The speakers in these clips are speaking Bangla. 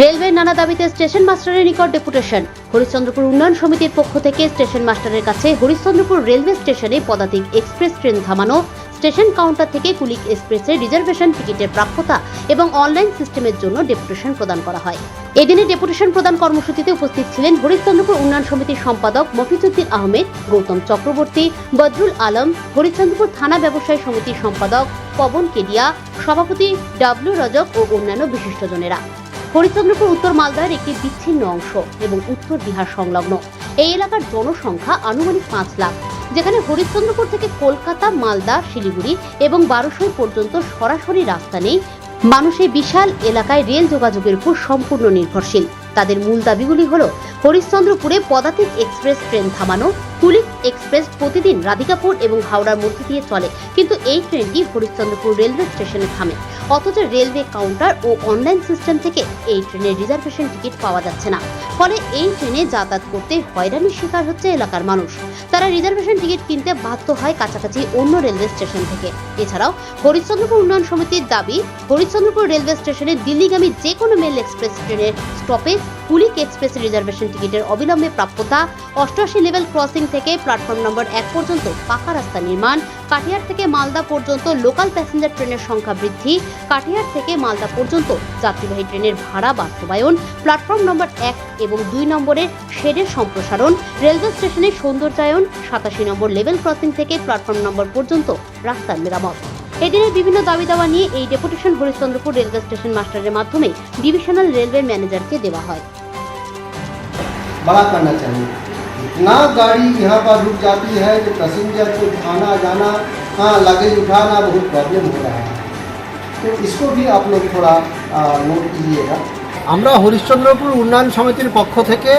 রেলওয়ের নানা দাবিতে স্টেশন মাস্টারের নিকট ডেপুটেশন। হরিশ্চন্দ্রপুর উন্নয়ন সমিতির পক্ষ থেকে স্টেশন মাস্টারের কাছে হরিশ্চন্দ্রপুর রেলওয়ে স্টেশনে পদাতিক এক্সপ্রেস ট্রেন থামানো, স্টেশন কাউন্টার থেকে কুলিক এক্সপ্রেসের রিজার্ভেশন টিকিটের প্রাপ্যতা এবং অনলাইন সিস্টেমের জন্য ডেপুটেশন প্রদান করা হয়। এদিনে ডেপুটেশন প্রদান কর্মসূচিতে উপস্থিত ছিলেন হরিশ্চন্দ্রপুর উন্নয়ন সমিতির সম্পাদক মফিজুদ্দিন আহমেদ, গৌতম চক্রবর্তী, বদরুল আলম, হরিশ্চন্দ্রপুর থানা ব্যবসায়ী সমিতির সম্পাদক পবন কেডিয়া, সভাপতি ডাব্লিউ রজক ও অন্যান্য বিশিষ্টজনেরা। হরিচন্দ্রপুর উত্তর মালদার একটি বিচ্ছিন্ন অংশ এবং উত্তর বিহার সংলগ্ন। এই এলাকার জনসংখ্যা আনুমানিক পাঁচ লাখ, যেখানে হরিশ্চন্দ্রপুর থেকে কলকাতা, মালদা, শিলিগুড়ি এবং বারোশই পর্যন্ত সরাসরি রাস্তা নেই। মানুষ এই বিশাল এলাকায় রেল যোগাযোগের উপর সম্পূর্ণ নির্ভরশীল। তাদের মূল দাবিগুলি হল হরিশ্চন্দ্রপুরে পদাতিক এক্সপ্রেস ট্রেন থামানো কুলিক এক্সপ্রেস প্রতিদিন রাধিকাপুর এবং হাওড়ার মধ্যে দিয়ে চলে। কিন্তু এই ট্রেনটি হরিশ্চন্দ্রপুর রেলওয়ে স্টেশনে থামে। অথচ রেলওয়ে কাউন্টার ও অনলাইন সিস্টেম থেকে এই ট্রেনের রিজার্ভেশন টিকিট পাওয়া যাচ্ছে না। ফলে এই ট্রেনে যাতায়াত করতে হয়রানির শিকার হচ্ছে এলাকার মানুষ। তারা রিজার্ভেশন টিকিট কিনতে বাধ্য হয় কাছাকাছি অন্য রেলওয়ে স্টেশন থেকে। এছাড়াও হরিশ্চন্দ্রপুর উন্নয়ন সমিতির দাবি, হরিশ্চন্দ্রপুর রেলওয়ে স্টেশনে দিল্লিগামী যে কোনো মেল এক্সপ্রেস ট্রেনের স্টপেজ কুলিক এক্সপ্রেস রিজার্ভেশন টিকিটের অবিলম্বে প্রাপ্যতা, অষ্টআশি লেভেল ক্রসিং থেকে প্ল্যাটফর্ম নম্বর এক পর্যন্ত পাকা রাস্তা নির্মাণ কাটিহার থেকে মালদা পর্যন্ত লোকাল প্যাসেঞ্জার ট্রেনের সংখ্যা বৃদ্ধি। কাটিহার থেকে মালদা পর্যন্ত যাত্রীবাহী ট্রেনের ভাড়া বাস্তবায়ন। প্ল্যাটফর্ম নম্বর এক এবং দুই নম্বরের শেডের সম্প্রসারণ। রেলওয়ে স্টেশনের সৌন্দর্যায়ন, সাতাশি নম্বর লেভেল ক্রসিং থেকে প্ল্যাটফর্ম নম্বর পর্যন্ত রাস্তার মেরামত। এদিনের বিভিন্ন দাবি দাওয়া নিয়ে এই ডেপুটেশন হরিশ্চন্দ্রপুর রেলওয়ে স্টেশন মাস্টারের মাধ্যমে ডিভিশনাল রেলওয়ে ম্যানেজারকে দেওয়া হয়। बड़ा करना चाहिए इतना गाड़ी यहाँ पर रुक जाती है कि पैसेंजर को आना जाना हाँ लगेज उठाना बहुत प्रॉब्लम हो रहा है तो इसको भी आप लोग थोड़ा आ, नोट कीजिएगा আমরা হরিশ্চন্দ্রপুর উন্নয়ন সমিতির পক্ষ থেকে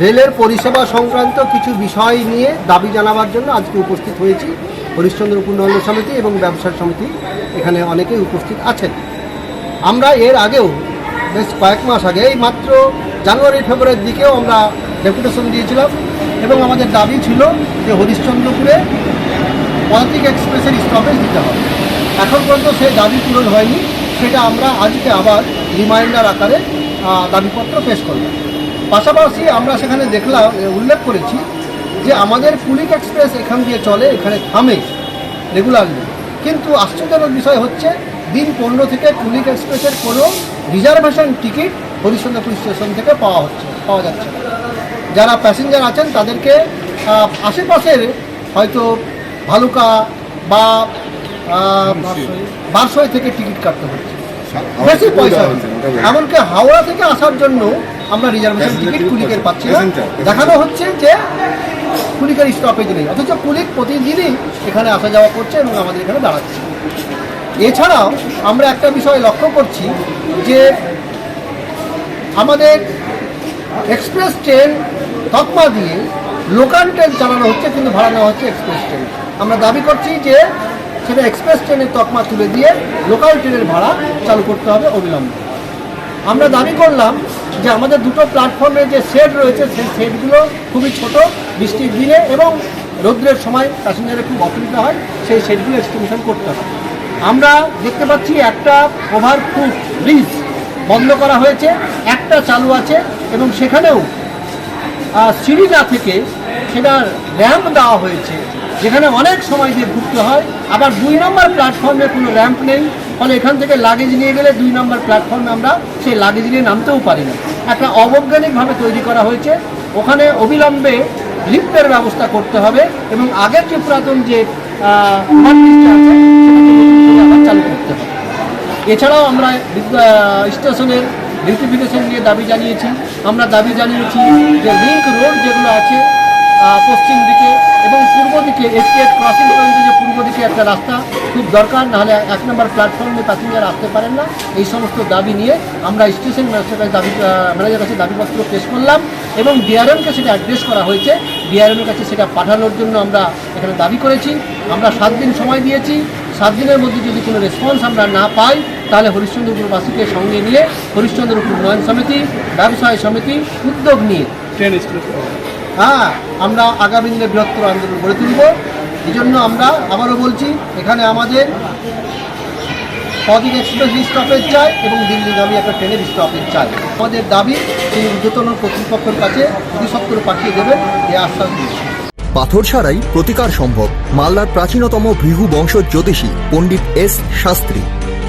রেলের পরিষেবা সংক্রান্ত কিছু বিষয় নিয়ে দাবি জানাবার জন্য আজকে উপস্থিত হয়েছি হরিশ্চন্দ্রপুর উন্নয়ন সমিতি এবং ব্যবসার সমিতি এখানে অনেকেই উপস্থিত আছেন আমরা এর আগেও বেশ কয়েক মাস আগে এই মাত্র জানুয়ারি ফেব্রুয়ারির দিকেও আমরা ডেপুটেশন দিয়েছিলাম এবং আমাদের দাবি ছিল যে হরিশ্চন্দ্রপুরে পদাতিক এক্সপ্রেসের স্টপেজ দিতে হবে। এখন পর্যন্ত সেই দাবি পূরণ হয়নি। সেটা আমরা আজকে আবার রিমাইন্ডার আকারে দাবিপত্র পেশ করব পাশাপাশি আমরা সেখানে দেখলাম উল্লেখ করেছি যে আমাদের কুলিক এক্সপ্রেস এখান দিয়ে চলে, এখানে থামে রেগুলারলি কিন্তু আশ্চর্যজনক বিষয় হচ্ছে, দিন পনেরো থেকে কুলিক এক্সপ্রেসের কোনো রিজার্ভেশন টিকিট হরিশ্চন্দ্রপুর স্টেশন থেকে পাওয়া হচ্ছে, পাওয়া যাচ্ছে যারা প্যাসেঞ্জার আছেন তাদেরকে আশেপাশের হয়তো ভালুকা বা আহ, বারসই থেকে টিকিট কাটতে হচ্ছে। বেশি পয়সা। এমনকি হাওড়া থেকে আসার জন্য আমরা রিজার্ভেশন টিকিট কুলিকের পাচ্ছি। না। দেখানো হচ্ছে যে কুলিকের স্টপেজ নেই। অথচ কুলিক প্রতিদিনই এখানে আসা যাওয়া করছে এবং আমাদের এখানে দাঁড়াচ্ছে। এছাড়াও আমরা একটা বিষয় লক্ষ্য করছি যে আমাদের এক্সপ্রেস ট্রেন তকমা দিয়ে লোকাল ট্রেন চালানো হচ্ছে, কিন্তু ভাড়া নেওয়া হচ্ছে এক্সপ্রেস ট্রেন আমরা দাবি করছি যে সেটা এক্সপ্রেস ট্রেনের তকমা তুলে দিয়ে লোকাল ট্রেনের ভাড়া চালু করতে হবে অবিলম্বে। আমরা দাবি করলাম যে আমাদের দুটো প্ল্যাটফর্মে যে শেড রয়েছে, সেই শেডগুলো খুবই ছোট, বৃষ্টির দিনে এবং রৌদ্রের সময় প্যাসেঞ্জারের খুব অসুবিধা হয়, সেই শেডগুলো এক্সটেনশন করতে হবে। আমরা দেখতে পাচ্ছি একটা ওভারপ্রুফ ব্রিজ বন্ধ করা হয়েছে, একটা চালু আছে এবং সেখানেও আহ, সিঁড়ি না থেকে সেটার র্যাম্প দেওয়া হয়েছে যেখানে অনেক সময় দিয়ে ঘুরতে হয়। আবার দুই নম্বর প্ল্যাটফর্মে কোনো র্যাম্প নেই ফলে এখান থেকে লাগেজ নিয়ে গেলে দুই নম্বর প্ল্যাটফর্মে আমরা সেই লাগেজ নিয়ে নামতেও পারি না। একটা অবৈজ্ঞানিকভাবে তৈরি করা হয়েছে ওখানে অবিলম্বে লিফ্টের ব্যবস্থা করতে হবে এবং আগের যে পুরাতন যে চালু করতে হবে। এছাড়াও আমরা স্টেশনের বিউটিফিকেশন নিয়ে দাবি জানিয়েছি। আমরা দাবি জানিয়েছি যে লিঙ্ক রোড যেগুলো আছে পশ্চিম দিকে এবং পূর্ব দিকে এসকেট ক্রসিং পর্যন্ত যে পূর্ব দিকে একটা রাস্তা খুব দরকার, নাহলে এক নম্বর প্ল্যাটফর্মে প্যাসেঞ্জার আসতে পারেন না। এই সমস্ত দাবি নিয়ে আমরা স্টেশন ম্যানেজারের কাছে দাবি ম্যানেজারের কাছে দাবিপত্র পেশ করলাম এবং ডিআরএমকে সেটা অ্যাড্রেস করা হয়েছে। ডিআরএমের কাছে সেটা পাঠানোর জন্য আমরা এখানে দাবি করেছি। আমরা সাত দিন সময় দিয়েছি। সাত দিনের মধ্যে যদি কোনো রেসপন্স আমরা না পাই তাহলে হরিশ্চন্দ্রপুরবাসীকে সঙ্গে নিয়ে হরিশ্চন্দ্রপুর উন্নয়ন সমিতি ব্যবসায় সমিতি উদ্যোগ নিয়ে। হ্যাঁ আমরা আগামী দিনে বৃহত্তর আন্দোলন গড়ে তুলব। এই জন্য আমরা আবারও বলছি এখানে আমাদের অধিক এক্সপ্রেস স্টপেজ চাই এবং দিল্লিগামী একটা ট্রেনের স্টপেজ চাই। আমাদের দাবি তিনি ঊর্ধ্বতন কর্তৃপক্ষের কাছে অধিসত্তর পাঠিয়ে দেবেন এ আশ্বাস দিয়েছি। পাথর ছাড়াই প্রতিকার সম্ভব মালদার প্রাচীনতম ভৃহু বংশ জ্যোতিষী পণ্ডিত এস শাস্ত্রী।